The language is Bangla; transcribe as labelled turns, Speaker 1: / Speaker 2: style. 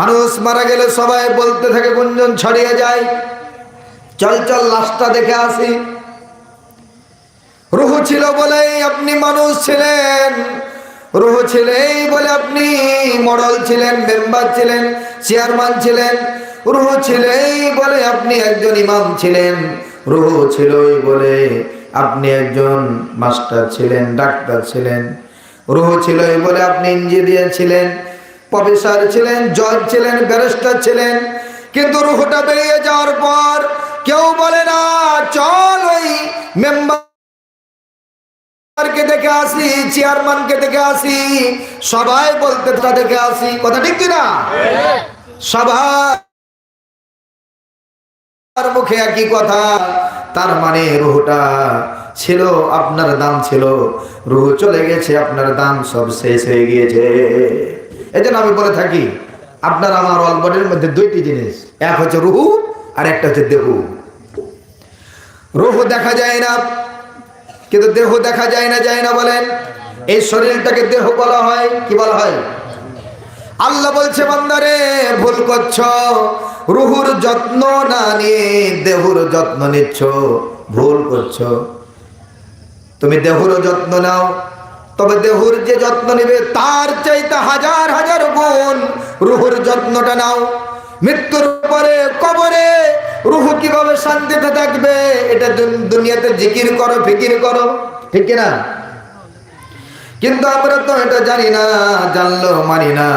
Speaker 1: মানুষ মারা গেলে সবাই বলতে থাকে, গুঞ্জন ছড়িয়ে যায়। চল চল, লাশটা দেখে আসি। রুহু ছিল বলেই আপনি মানুষ ছিলেন। রুহু ছিলেই বলে আপনি মডল ছিলেন, মেম্বার ছিলেন, চেয়ারম্যান ছিলেন। রুহু ছিলেই বলে আপনি একজন ইমাম ছিলেন। রুহু ছিলই বলে আপনি একজন মাস্টার ছিলেন, ডাক্তার ছিলেন। রুহু ছিলই বলে আপনি ইঞ্জিনিয়ার ছিলেন। প্রফেসর ছিলেন, জজ ছিলেন, ব্যারিস্টার ছিলেন, কিন্তু রুহটা বেরিয়ে যাওয়ার পর কেউ বলে না, চল ওই মেম্বার কে দেখে আসি আসি বলতে আসি। কথা একই কথা, তার মানে ছিল, আপনার দাম ছিল। রুহু চলে গেছে, আপনার দাম সব শেষ হয়ে গিয়েছে। এই জন্য আমি বলে থাকি, আপনার আমার অলবডির মধ্যে দুইটি জিনিস। এক হচ্ছে রুহু, আর একটা হচ্ছে দেহু। রুহু দেখা যায় না, কিন্তু দেহ দেখা যায় না যায় না বলেন। এই শরীরটাকে দেহ বলা হয়, কি বলা হয়? আল্লাহ বলছে, বান্দারে, ভুল করছ, রুহুর যত্ন না নিয়ে দেহুর যত্ন নিচ্ছ, ভুল করছ। তুমি দেহুর যত্ন নাও, তবে দেহুর যে যত্ন নেবে, তার চাইতে হাজার গুণ রুহুর যত্নটা নাও, মৃত্যুর পরে কবরে রুহু কীভাবে শান্তিতে থাকবে, এটা দুনিয়াতে জিকির করো, ফিকির করো, ঠিক কিনা? কিন্তু আমরা তো এটা জানি না জানলো মানি না।